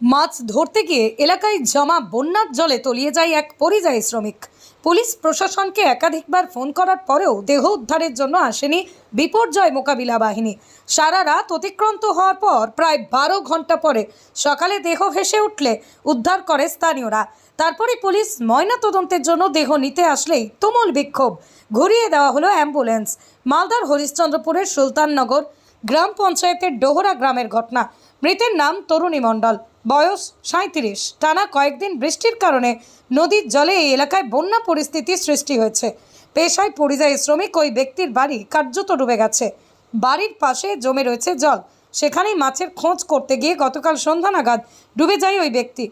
মাছ ধরতে গিয়ে এলাকায় জমা বন্যার জলে তলিয়ে যায় এক পরিযায়ী শ্রমিক। পুলিশ প্রশাসনকে একাধিকবার ফোন করার পরেও দেহ উদ্ধারের জন্য আসেনি বিপর্যয় মোকাবিলা বাহিনী। সারা রাত অতিক্রান্ত হওয়ার পর প্রায় বারো ঘণ্টা পরে সকালে দেহ ভেসে উঠলে উদ্ধার করে স্থানীয়রা। তারপরে পুলিশ ময়না তদন্তের জন্য দেহ নিতে আসলেই তুমুল বিক্ষোভ। ঘুরিয়ে দেওয়া হলো অ্যাম্বুলেন্স। মালদার হরিশ্চন্দ্রপুরের সুলতাননগর গ্রাম পঞ্চায়েতের ডোহরা গ্রামের ঘটনা। মৃতের নাম তরুণী মণ্ডল। বয়স সাঁত্রিশ টানা কয়েকদিন বৃষ্টির কারণে নদীর জলে এই এলাকায় বন্যা পরিস্থিতির সৃষ্টি হয়েছে। পেশায় পরিযায়ী শ্রমিক ওই ব্যক্তির বাড়ি কার্যত ডুবে গেছে। বাড়ির পাশে জমে রয়েছে জল। সেখানেই মাছের খোঁজ করতে গিয়ে গতকাল সন্ধ্যা নাগাদ ডুবে যায় ওই ব্যক্তি।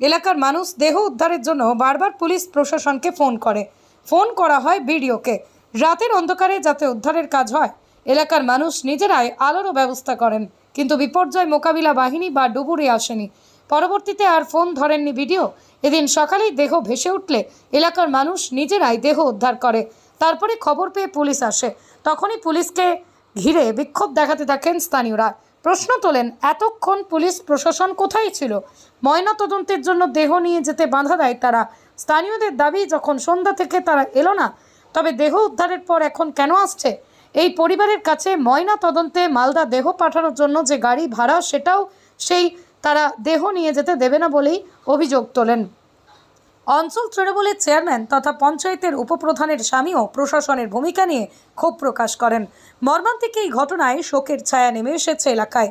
এলাকার মানুষ দেহ উদ্ধারের জন্য বারবার পুলিশ প্রশাসনকে ফোন করে। ফোন করা হয় বিডিওকে রাতের অন্ধকারে যাতে উদ্ধারের কাজ হয় এলাকার মানুষ নিজেরাই আলোরও ব্যবস্থা করেন, কিন্তু বিপর্যয় মোকাবিলা বাহিনী বা ডুবুরি আসেনি। পরবর্তীতে আর ফোন ধরেননি ভিডিও এদিন সকালেই দেহ ভেসে উঠলে এলাকার মানুষ নিজেরাই দেহ উদ্ধার করে। তারপরে খবর পেয়ে পুলিশ আসে। তখনই পুলিশকে ঘিরে বিক্ষোভ দেখাতে থাকেন স্থানীয়রা। প্রশ্ন তোলেন, এতক্ষণ পুলিশ প্রশাসন কোথায় ছিল? ময়না তদন্তের জন্য দেহ নিয়ে যেতে বাধা দেয় তারা। স্থানীয়দের দাবি, যখন সন্ধ্যা থেকে তারা এলো না, তবে দেহ উদ্ধারের পর এখন কেন আসছে? এই পরিবারের কাছে ময়না তদন্তে মালদা দেহ পাঠানোর জন্য যে গাড়ি ভাড়া সেটাও সেই তারা দেহ নিয়ে যেতে দেবে না বলেই অভিযোগ তোলেন অঞ্চল তৃণমূলের চেয়ারম্যান তথা পঞ্চায়েতের উপপ্রধানের স্বামীও প্রশাসনের ভূমিকা নিয়ে ক্ষোভ প্রকাশ করেন মর্মান্তিক এই ঘটনায় শোকের ছায়া নেমে এসেছে এলাকায়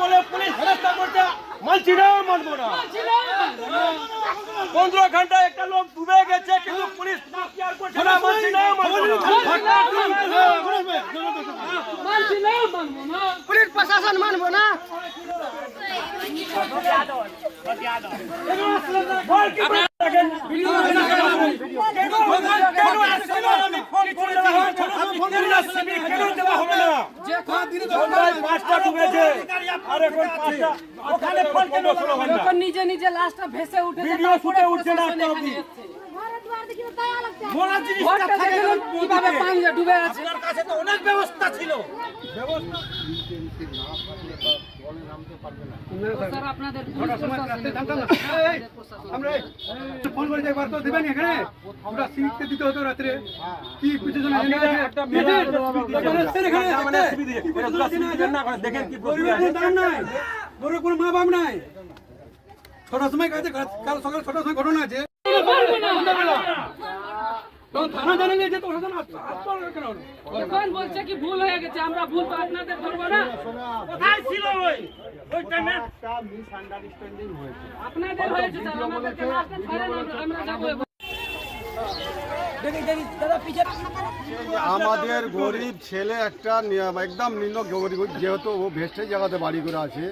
বলে পুলিশ হেনস্থা করতে মানছি না মানবো না। পনেরো ঘণ্টা একটা লোক ডুবে গেছে কিন্তু পুলিশ পুলিশ প্রশাসন মানবো না। করে কেন কেন আসছে আমি ফোন আসছে কেন দেওয়া হবে না? পাঁচটা ডুবেছে। আর এখন পাঁচটা। ওখানে ফোন কেন ষোলো ঘণ্টা যখন নিজে নিজে লাশটা ভেসে উঠে ভিডিও ফুটে উঠছে না প্রশাসন একটা এখানে অবধি। এসেছে। মরার জিনিসটা থাকে কীভাবে পানি ডুবে আছে। আপনার কাছে তো অনেক ব্যবস্থা ছিল। স্যার। আপনাদের আমরা ফোন করে একবার তো দেবেন এখানে। আমরা সিটকে দিতে হতো রাত্রে। কি কিছু জন এখানে আছে? একটা মেলা এখানে এসছেন এখানে মানে কোনো মা বাপ নাই। ছটার সময় কাছে কাল সকাল ছটার সময় ঘটনা আছে। তখন থানা জানালে যে প্রশাসন আসতো আসতো না কেন বলছে কি ভুল হয়ে গেছে আমরা ভুল তো আপনাদের ধরবো না। কোথায় ছিল ওই? ওই টাইমে? আপনাদের হয়েছে স্যার আমাদেরকে লাশটা ছাড়েন আমরা- আমরা যাব আমাদের গরিব ছেলে একটা একদম নিম্ন গরিব যেহেতু ও ভেস্টে জায়গাতে বাড়ি করে আছে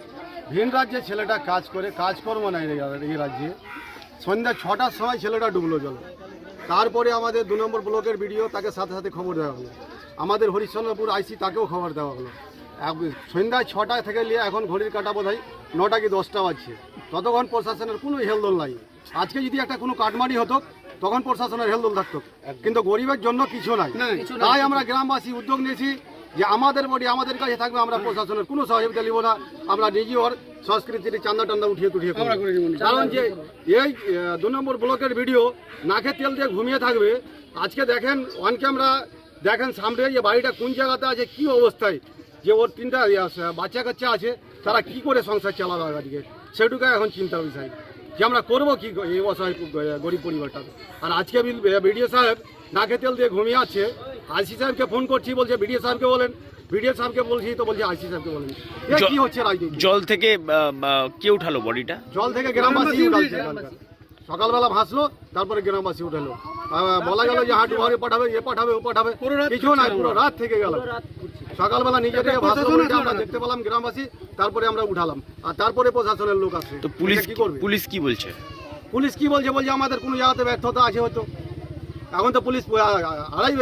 ভিন রাজ্যে ছেলেটা কাজ করে কাজকর্ম নাই এই এই রাজ্যে। সন্ধ্যা ছটার সময় ছেলেটা ডুবলো জল। তারপরে আমাদের দু নম্বর ব্লকের ভিডিও তাকে সাথে সাথে খবর দেওয়া হলো। আমাদের হরিশ্চন্দ্রপুর আইসি তাকেও খবর দেওয়া হলো। সন্ধ্যায় ছটা থেকে নিয়ে এখন ঘড়ির কাটা বোধ হয় নটা কি দশটা বাজছে। ততক্ষণ প্রশাসনের কোনো হেলদোল নাই। আজকে যদি একটা কোনো কাটমানি হতো তখন প্রশাসনের হেলদোল থাকতো। কিন্তু গরিবের জন্য কিছু নাই। তাই আমরা গ্রামবাসী উদ্যোগ নিয়েছি যে আমাদের বডি আমাদের কাছে থাকবে আমরা প্রশাসনের কোনো সহযোগিতা নিব না। আমরা নিজে ওর সংস্কৃতির চান্দা টান্দা উঠিয়ে তুঠিয়ে। কারণ যে এই দু নম্বর ব্লকের ভিডিও নাকে তেল দিয়ে ঘুমিয়ে থাকবে। আজকে দেখেন অন ক্যামেরা দেখেন সামনে যে বাড়িটা কোন জায়গাতে আছে কি অবস্থায় যে ওর তিনটা বাচ্চা কাচ্চা আছে তারা কি করে সংসার চালাবে আজকে? সেটুকু এখন চিন্তার বিষয়। যে আমরা করব কি এই অসহায় গরিব পরিবারটা আর আজকে বিডিও সাহেব নাকে তেল দিয়ে ঘুমিয়ে আছে আইসি সাহেবকে ফোন করছি বলছে বিডিও সাহেবকে বলেন। বিডিও সাহেবকে বলছি তো বলছে আইসি সাহেবকে বলেন। এ কি হচ্ছে রাজনীতি? জল থেকে আহ, আহ, কে উঠালো বডিটা? জল থেকে গ্রামবাসী উঠাচ্ছে এখানকার। সকালবেলা ভাসলো তারপরে গ্রামবাসী উঠালো। আহ, বলা গেল যে হাঁটু ঘরে পাঠাবে এ পাঠাবে ও পাঠাবে। কিছু নাই পুরো রাত থেকে গেল সকালবেলা নিজে থেকে ভাসলো বলছে, আমরা দেখতে পেলাম গ্রামবাসী তারপরে আমরা উঠালাম। আর তারপরে প্রশাসনের লোক আসে তো পুলিশ কি করবে? পুলিশ কি বলছে? পুলিশ কি বলছে? বলছে আমাদের কোনো জায়গাতে ব্যর্থতা আছে হয়তো। এখন তো পুলিশ আড়াই